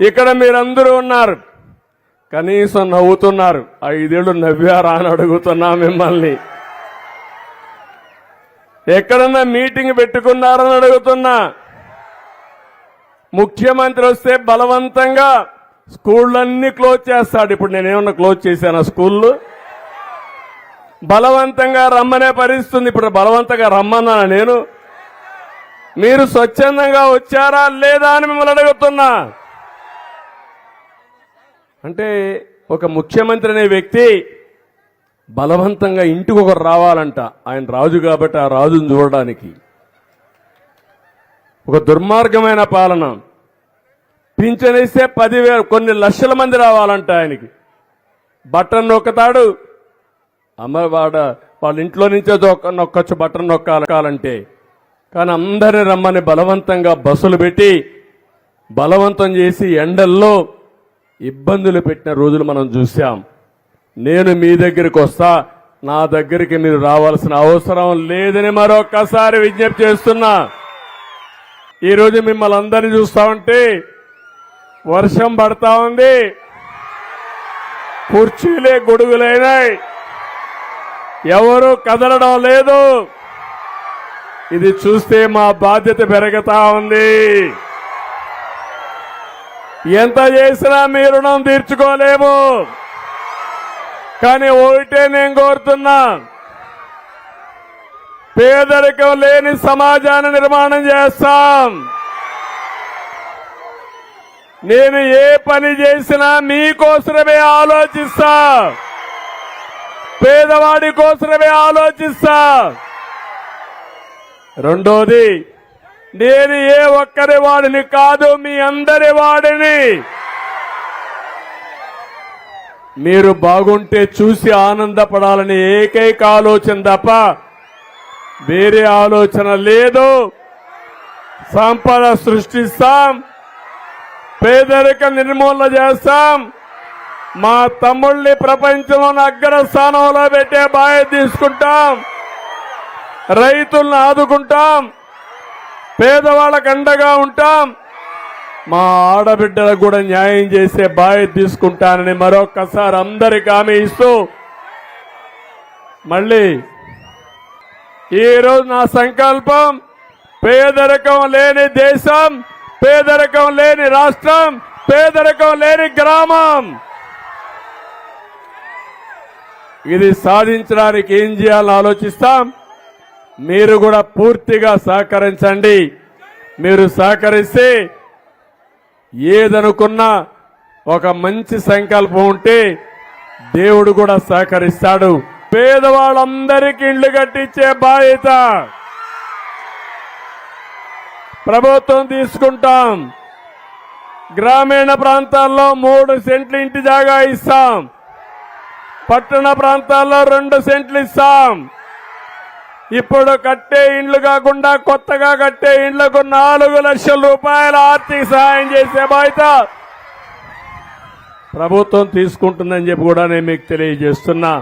ఇక్కడ మీరందరూ ఉన్నారు. కనీసం నవ్వుతున్నారు. ఐదేళ్ళు నవ్వారా అని అడుగుతున్నా మిమ్మల్ని. ఎక్కడన్నా మీటింగ్ పెట్టుకున్నారని అడుగుతున్నా. ముఖ్యమంత్రి వస్తే బలవంతంగా స్కూళ్ళన్నీ క్లోజ్ చేస్తాడు. ఇప్పుడు నేనేమన్నా క్లోజ్ చేశాను స్కూళ్ళు? బలవంతంగా రమ్మనే పరిస్థితుంది. ఇప్పుడు బలవంతంగా రమ్మన్నా నేను? మీరు స్వచ్ఛందంగా వచ్చారా లేదా అని మిమ్మల్ని అడుగుతున్నా. అంటే ఒక ముఖ్యమంత్రి అనే వ్యక్తి బలవంతంగా ఇంటికి ఒకరు రావాలంట. ఆయన రాజు కాబట్టి ఆ రాజును చూడడానికి. ఒక దుర్మార్గమైన పాలన. పింఛనిస్తే పదివేలు కొన్ని లక్షల మంది రావాలంట ఆయనకి. బట్టన్ నొక్కతాడు. అమ్మవాడ వాళ్ళ ఇంట్లో నుంచే దొక్క- నొక్కొచ్చు బట్టన్ నొక్కాలంటే. కానీ అందరిని రమ్మని బలవంతంగా బస్సులు పెట్టి బలవంతం చేసి ఎండల్లో ఇబ్బందులు పెట్టిన రోజులు మనం చూసాం నేను మీ దగ్గరికి వస్తా నా దగ్గరికి మీరు రావాల్సిన అవసరం లేదని మరొక్కసారి విజ్ఞప్తి చేస్తున్నా. ఈరోజు మిమ్మల్ని అందరినీ చూస్తా ఉంటే వర్షం పడతా ఉంది. కుర్చీలే గొడుగులైనాయి. ఎవరు కదలడం లేదు. ఇది చూస్తే మా బాధ్యత పెరుగుతా ఉంది. ఎంత చేసినా మీ రుణం తీర్చుకోలేము. కానీ ఒకటే నేను కోరుతున్నా. పేదరికం లేని సమాజాన్ని నిర్మాణం చేస్తాం. నేను ఏ పని చేసినా మీకోసమే ఆలోచిస్తా. పేదవాడి కోసమే ఆలోచిస్తా. రెండోది నేను ఏ ఒక్కరి వాడిని కాదు మీ అందరి వాడిని. మీరు బాగుంటే చూసి ఆనందపడాలని ఏకైక ఆలోచన తప్ప వేరే ఆలోచన లేదు. సంపద సృష్టిస్తాం పేదరిక నిర్మూలన చేస్తాం. మా తమ్ముళ్ళని ప్రపంచంలో అగ్ర స్థానంలో పెట్టే బాధ్యత తీసుకుంటాం. రైతులను ఆదుకుంటాం. పేదవాళ్ళకు అండగా ఉంటాం. మా ఆడబిడ్డలకు కూడా న్యాయం చేసే బాధ్యత తీసుకుంటానని మరొక్కసారి అందరికి హామీ ఇస్తూ మళ్ళీ ఈరోజు నా సంకల్పం పేదరికం లేని దేశం పేదరికం లేని రాష్ట్రం పేదరికం లేని గ్రామం. ఇది సాధించడానికి ఏం చేయాలని ఆలోచిస్తాం? మీరు కూడా పూర్తిగా సహకరించండి. మీరు సహకరిస్తే ఏదనుకున్నా ఒక మంచి సంకల్పం ఉంటే దేవుడు కూడా సహకరిస్తాడు. పేదవాళ్ళందరికీ ఇండ్లు కట్టించే బాధ్యత. ప్రభుత్వం తీసుకుంటాం. గ్రామీణ ప్రాంతాల్లో మూడు సెంట్లు ఇంటి జాగా ఇస్తాం. పట్టణ ప్రాంతాల్లో రెండు సెంట్లు ఇస్తాం. ఇప్పుడు కట్టే ఇండ్లు కాకుండా కొత్తగా కట్టే ఇండ్లకు నాలుగు లక్షల రూపాయల ఆర్థిక సహాయం చేసే బాధ్యత ప్రభుత్వం తీసుకుంటుందని చెప్పి కూడా నేను మీకు తెలియజేస్తున్నా.